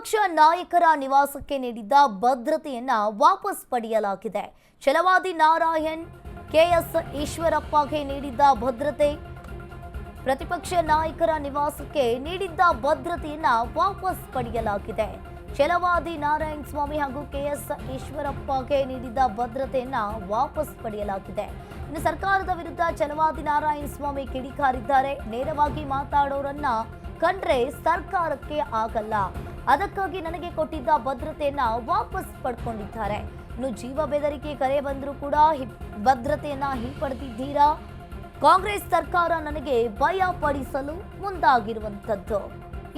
ಪ್ರತಿಪಕ್ಷ ನಾಯಕರ ನಿವಾಸಕ್ಕೆ ನೀಡಿದ್ದ ಭದ್ರತೆಯನ್ನ ವಾಪಸ್ ಪಡೆಯಲಾಗಿದೆ. ಛಲವಾದಿ ನಾರಾಯಣ್, ಕೆಎಸ್ ಈಶ್ವರಪ್ಪಗೆ ನೀಡಿದ್ದ ಭದ್ರತೆ, ಪ್ರತಿಪಕ್ಷ ನಾಯಕರ ನಿವಾಸಕ್ಕೆ ನೀಡಿದ್ದ ಭದ್ರತೆಯನ್ನ ವಾಪಸ್ ಪಡೆಯಲಾಗಿದೆ. ಛಲವಾದಿ ನಾರಾಯಣ ಸ್ವಾಮಿ ಹಾಗೂ ಕೆಎಸ್ ಈಶ್ವರಪ್ಪಗೆ ನೀಡಿದ್ದ ಭದ್ರತೆಯನ್ನ ವಾಪಸ್ ಪಡೆಯಲಾಗಿದೆ. ಇನ್ನು ಸರ್ಕಾರದ ವಿರುದ್ಧ ಛಲವಾದಿ ನಾರಾಯಣ ಸ್ವಾಮಿ ಕಿಡಿಕಾರಿದ್ದಾರೆ. ನೇರವಾಗಿ ಮಾತಾಡೋರನ್ನ ಕಂಡ್ರೆ ಸರ್ಕಾರಕ್ಕೆ ಆಗಲ್ಲ. ಅದಕ್ಕಾಗಿ ನನಗೆ ಕೊಟ್ಟಿದ್ದ ಭದ್ರತೆಯನ್ನ ವಾಪಸ್ ಪಡ್ಕೊಂಡಿದ್ದಾರೆ. ಇನ್ನು ಜೀವ ಬೆದರಿಕೆ ಕರೆ ಬಂದರೂ ಕೂಡ ಭದ್ರತೆಯನ್ನ ಹಿಂಪಡೆದಿದ್ದೀರಾ? ಕಾಂಗ್ರೆಸ್ ಸರ್ಕಾರ ನನಗೆ ಭಯ ಪಡಿಸಲು ಮುಂದಾಗಿರುವಂಥದ್ದು.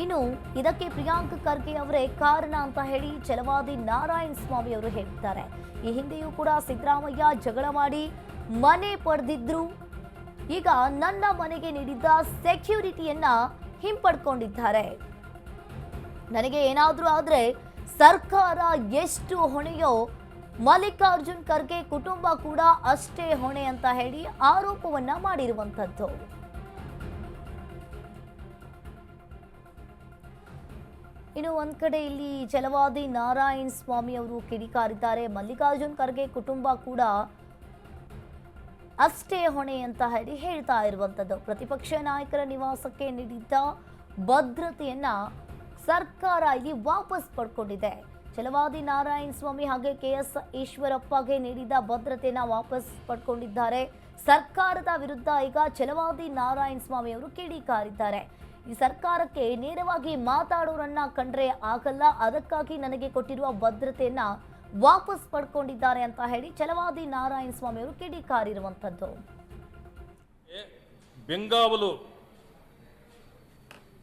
ಇನ್ನು ಇದಕ್ಕೆ ಪ್ರಿಯಾಂಕ್ ಖರ್ಗೆ ಅವರೇ ಕಾರಣ ಅಂತ ಹೇಳಿ ಛಲವಾದಿ ನಾರಾಯಣ ಸ್ವಾಮಿ ಅವರು ಹೇಳ್ತಾರೆ. ಈ ಹಿಂದೆಯೂ ಕೂಡ ಸಿದ್ದರಾಮಯ್ಯ ಜಗಳ ಮಾಡಿ ಮನೆ ಪಡೆದಿದ್ರು. ಈಗ ನನ್ನ ಮನೆಗೆ ನೀಡಿದ್ದ ಸೆಕ್ಯೂರಿಟಿಯನ್ನ ಹಿಂಪಡ್ಕೊಂಡಿದ್ದಾರೆ. ನನಗೆ ಏನಾದರೂ ಆದರೆ ಸರ್ಕಾರ ಎಷ್ಟು ಹೊಣೆಯೋ ಮಲ್ಲಿಕಾರ್ಜುನ್ ಖರ್ಗೆ ಕುಟುಂಬ ಕೂಡ ಅಷ್ಟೇ ಹೊಣೆ ಅಂತ ಹೇಳಿ ಆರೋಪವನ್ನ ಮಾಡಿರುವಂಥದ್ದು ಇನ್ನು ಒಂದ್ ಕಡೆ ಇಲ್ಲಿ ಛಲವಾದಿ ನಾರಾಯಣ್ ಸ್ವಾಮಿ ಅವರು ಕಿಡಿಕಾರಿದ್ದಾರೆ. ಮಲ್ಲಿಕಾರ್ಜುನ್ ಖರ್ಗೆ ಕುಟುಂಬ ಕೂಡ ಅಷ್ಟೇ ಹೊಣೆ ಅಂತ ಹೇಳಿ ಹೇಳ್ತಾ ಇರುವಂಥದ್ದು ಪ್ರತಿಪಕ್ಷ ನಾಯಕರ ನಿವಾಸಕ್ಕೆ ನೀಡಿದ್ದ ಭದ್ರತೆಯನ್ನ ಸರ್ಕಾರ ಇಲ್ಲಿ ವಾಪಸ್ ಪಡ್ಕೊಂಡಿದೆ. ಚಲವಾದಿ ನಾರಾಯಣ ಸ್ವಾಮಿ ಹಾಗೆ ಕೆ ಎಸ್ ಈಶ್ವರಪ್ಪಗೆ ನೀಡಿದ ಭದ್ರತೆಯನ್ನ ವಾಪಸ್ ಪಡ್ಕೊಂಡಿದ್ದಾರೆ. ಸರ್ಕಾರದ ವಿರುದ್ಧ ಈಗ ಚಲವಾದಿ ನಾರಾಯಣ ಸ್ವಾಮಿ ಅವರು ಕಿಡಿಕಾರಿದ್ದಾರೆ. ಈ ಸರ್ಕಾರಕ್ಕೆ ನೇರವಾಗಿ ಮಾತಾಡೋರನ್ನ ಕಂಡ್ರೆ ಆಗಲ್ಲ, ಅದಕ್ಕಾಗಿ ನನಗೆ ಕೊಟ್ಟಿರುವ ಭದ್ರತೆಯನ್ನ ವಾಪಸ್ ಪಡ್ಕೊಂಡಿದ್ದಾರೆ ಅಂತ ಹೇಳಿ ಚಲವಾದಿ ನಾರಾಯಣ ಸ್ವಾಮಿ ಅವರು ಕಿಡಿಕಾರಿರುವಂಥದ್ದು. ಬೆಂಗಾವಲು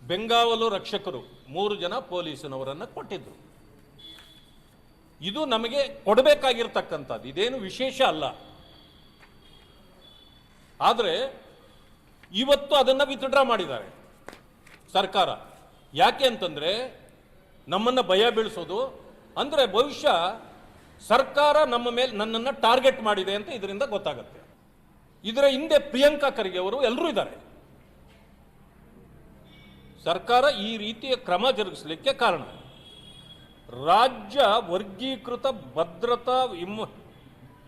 ಬೆಂಗಾವಲು ರಕ್ಷಕರು ಮೂರು ಜನ ಪೊಲೀಸಿನವರನ್ನು ಕೊಟ್ಟಿದ್ದರು ಇದು ನಮಗೆ ಕೊಡಬೇಕಾಗಿರ್ತಕ್ಕಂಥದ್ದು. ಇದೇನು ವಿಶೇಷ ಅಲ್ಲ. ಆದರೆ ಇವತ್ತು ಅದನ್ನು ವಿತ್ಡ್ರಾ ಮಾಡಿದ್ದಾರೆ ಸರ್ಕಾರ. ಯಾಕೆ ಅಂತಂದ್ರೆ ನಮ್ಮನ್ನು ಭಯ ಬೀಳಿಸೋದು. ಅಂದರೆ ಭವಿಷ್ಯ ಸರ್ಕಾರ ನಮ್ಮ ಮೇಲೆ ನನ್ನನ್ನು ಟಾರ್ಗೆಟ್ ಮಾಡಿದೆ ಅಂತ ಇದರಿಂದ ಗೊತ್ತಾಗುತ್ತೆ. ಇದರ ಹಿಂದೆ ಪ್ರಿಯಾಂಕಾ ಖರ್ಗೆ ಅವರು ಎಲ್ಲರೂ ಇದ್ದಾರೆ. ಸರ್ಕಾರ ಈ ರೀತಿಯ ಕ್ರಮ ಜರುಗಿಸಲಿಕ್ಕೆ ಕಾರಣ. ರಾಜ್ಯ ವರ್ಗೀಕೃತ ಭದ್ರತಾ ವಿಮ,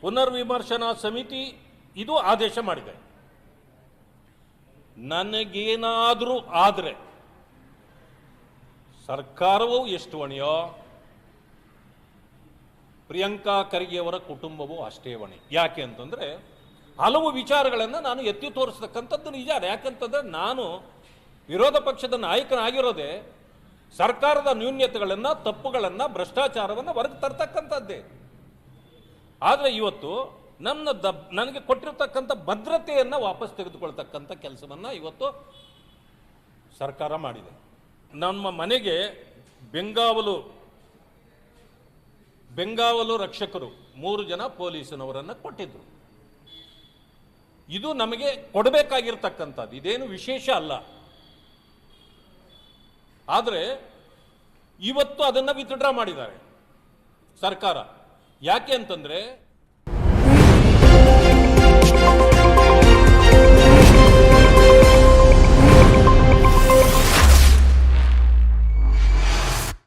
ಪುನರ್ವಿಮರ್ಶನಾ ಸಮಿತಿ ಇದು ಆದೇಶ ಮಾಡಿದೆ. ನನಗೇನಾದರೂ ಆದರೆ ಸರ್ಕಾರವೂ ಎಷ್ಟು ಹೊಣೆಯೋ ಪ್ರಿಯಾಂಕಾ ಖರ್ಗೆಯವರ ಕುಟುಂಬವೂ ಅಷ್ಟೇ ಹೊಣೆ. ಯಾಕೆ ಅಂತಂದರೆ ಹಲವು ವಿಚಾರಗಳನ್ನು ನಾನು ಎತ್ತಿ ತೋರಿಸ್ತಕ್ಕಂಥದ್ದು ನಿಜ. ಯಾಕಂತಂದರೆ ನಾನು ವಿರೋಧ ಪಕ್ಷದ ನಾಯಕನಾಗಿರೋದೇ ಸರ್ಕಾರದ ನ್ಯೂನ್ಯತೆಗಳನ್ನು, ತಪ್ಪುಗಳನ್ನು, ಭ್ರಷ್ಟಾಚಾರವನ್ನು ಹೊರಗೆ ತರ್ತಕ್ಕಂಥದ್ದೇ. ಆದರೆ ಇವತ್ತು ನನ್ನ ದಬ್ ನನಗೆ ಕೊಟ್ಟಿರ್ತಕ್ಕಂಥ ಭದ್ರತೆಯನ್ನು ವಾಪಸ್ ತೆಗೆದುಕೊಳ್ತಕ್ಕಂಥ ಕೆಲಸವನ್ನು ಇವತ್ತು ಸರ್ಕಾರ ಮಾಡಿದೆ. ನಮ್ಮ ಮನೆಗೆ ಬೆಂಗಾವಲು ಬೆಂಗಾವಲು ರಕ್ಷಕರು ಮೂರು ಜನ ಪೊಲೀಸನವರನ್ನು ಕೊಟ್ಟಿದ್ದರು ಇದು ನಮಗೆ ಕೊಡಬೇಕಾಗಿರ್ತಕ್ಕಂಥದ್ದು. ಇದೇನು ವಿಶೇಷ ಅಲ್ಲ. ಆದರೆ ಇವತ್ತು ಅದನ್ನು ವಿತ್ಡ್ರಾ ಮಾಡಿದ್ದಾರೆ. ಸರ್ಕಾರ. ಯಾಕೆ ಅಂತಂದ್ರೆ